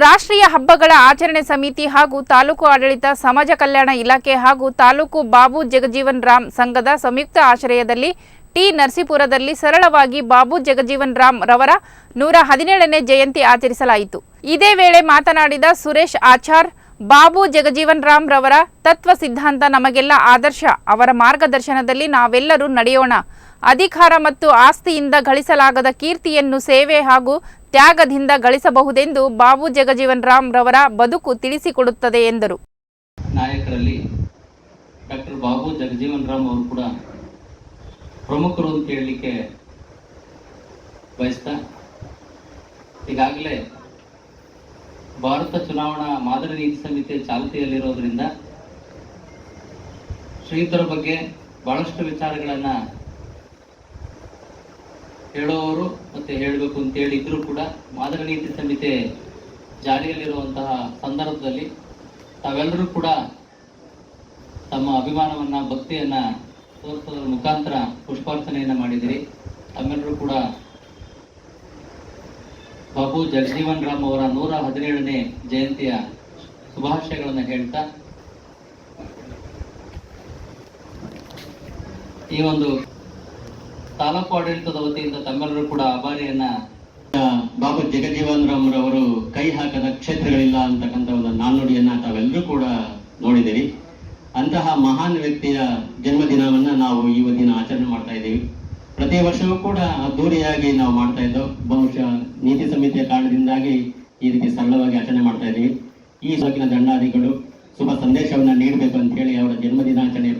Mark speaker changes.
Speaker 1: ರಾಷ್ಟ್ರೀಯ ಹಬ್ಬಗಳ ಆಚರಣೆ ಸಮಿತಿ ಹಾಗೂ ತಾಲೂಕು ಆಡಳಿತ, ಸಮಾಜ ಕಲ್ಯಾಣ ಇಲಾಖೆ ಹಾಗೂ ತಾಲೂಕು ಬಾಬು ಜಗಜೀವನ್ ರಾಮ್ ಸಂಘದ ಸಂಯುಕ್ತ ಆಶ್ರಯದಲ್ಲಿ ಟಿ ನರಸೀಪುರದಲ್ಲಿ ಸರಳವಾಗಿ ಬಾಬು ಜಗಜೀವನ್ ರಾಮ್ ರವರ ನೂರ ಹದಿನೇಳನೇ ಜಯಂತಿ ಆಚರಿಸಲಾಯಿತು. ಇದೇ ವೇಳೆ ಮಾತನಾಡಿದ ಸುರೇಶ್ ಆಚಾರ್ ಬಾಬು ಜಗಜೀವನ್ ರಾಮ್ ರವರ ತತ್ವ ಸಿದ್ಧಾಂತ ನಮಗೆಲ್ಲ ಆದರ್ಶ. ಅವರ ಮಾರ್ಗದರ್ಶನದಲ್ಲಿ ನಾವೆಲ್ಲರೂ ನಡೆಯೋಣ. ಅಧಿಕಾರ ಮತ್ತು ಆಸ್ತಿಯಿಂದ ಗಳಿಸಲಾಗದ ಕೀರ್ತಿಯನ್ನು ಸೇವೆ ಹಾಗೂ ತ್ಯಾಗದಿಂದ ಗಳಿಸಬಹುದೆಂದು ಬಾಬು ಜಗಜೀವನ್ ರಾಮ್ ರವರ ಬದುಕು ತಿಳಿಸಿಕೊಡುತ್ತದೆ ಎಂದರು.
Speaker 2: ನಾಯಕರಲ್ಲಿ ಡಾಕ್ಟರ್ ಬಾಬು ಜಗಜೀವನ್ ರಾಮ್ ಅವರು ಕೂಡ ಪ್ರಮುಖರು ಅಂತ ಹೇಳಲಿಕ್ಕೆ ಬಯಸ್ತಾ, ಈಗಾಗಲೇ ಭಾರತ ಚುನಾವಣಾ ಮಾದರಿ ನೀತಿ ಸಮಿತಿ ಚಾಲ್ತಿಯಲ್ಲಿರೋದ್ರಿಂದ ಶ್ರೀಯುತರ ಬಗ್ಗೆ ಬಹಳಷ್ಟು ವಿಚಾರಗಳನ್ನ ಹೇಳೋರು ಮತ್ತೆ ಹೇಳಬೇಕು ಅಂತ ಹೇಳಿದ್ರು ಕೂಡ ಮಾದರಿ ನೀತಿ ಸಂಹಿತೆ ಜಾರಿಯಲ್ಲಿರುವಂತಹ ಸಂದರ್ಭದಲ್ಲಿ ತಾವೆಲ್ಲರೂ ಕೂಡ ತಮ್ಮ ಅಭಿಮಾನವನ್ನ, ಭಕ್ತಿಯನ್ನ ತೋರಿಸೋದ್ರ ಮುಖಾಂತರ ಪುಷ್ಪಾರ್ಚನೆಯನ್ನ ಮಾಡಿದಿರಿ ತಮ್ಮೆಲ್ಲರೂ ಕೂಡ ಬಾಬು ಜಗಜೀವನ್ ರಾಮ್ ಅವರ ನೂರ ಹದಿನೇಳನೇ ಜಯಂತಿಯ ಶುಭಾಶಯಗಳನ್ನು ಹೇಳ್ತಾ, ಈ ಒಂದು ತಾಲೂಕು ಆಡಳಿತದ ವತಿಯಿಂದ ತಮ್ಮೆಲ್ಲರೂ ಕೂಡ ಆಭಾರಿಯನ್ನ
Speaker 3: ಬಾಬು ಜಗಜೀವನ್ ರಾಮ್ ರವರು ಕೈ ಹಾಕದ ಕ್ಷೇತ್ರಗಳಿಲ್ಲ ಅಂತಕ್ಕಂಥ ಒಂದು ನಾಣ್ಣುಡಿಯನ್ನ ತಾವೆಲ್ಲರೂ ಕೂಡ ನೋಡಿದಿರಿ ಅಂತಹ ಮಹಾನ್ ವ್ಯಕ್ತಿಯ ಜನ್ಮದಿನವನ್ನ ನಾವು ಇವತ್ತಿನ ಆಚರಣೆ ಮಾಡ್ತಾ ಇದ್ದೀವಿ. ಪ್ರತಿ ವರ್ಷವೂ ಕೂಡ ಅದ್ದೂರಿಯಾಗಿ ನಾವು ಮಾಡ್ತಾ ಇದ್ದೋ, ಬಹುಶಃ ನೀತಿ ಸಮಿತಿಯ ಕಾರಣದಿಂದಾಗಿ ಈ ರೀತಿ ಸರಳವಾಗಿ ಆಚರಣೆ ಮಾಡ್ತಾ ಇದ್ದೀವಿ ಈ ಸೋಕಿನ ದಂಡಾಧಿಗಳು ಶುಭ ಸಂದೇಶವನ್ನ ನೀಡಬೇಕು ಅಂತ ಹೇಳಿ ಅವರ ಜನ್ಮದಿನಾಚರಣೆ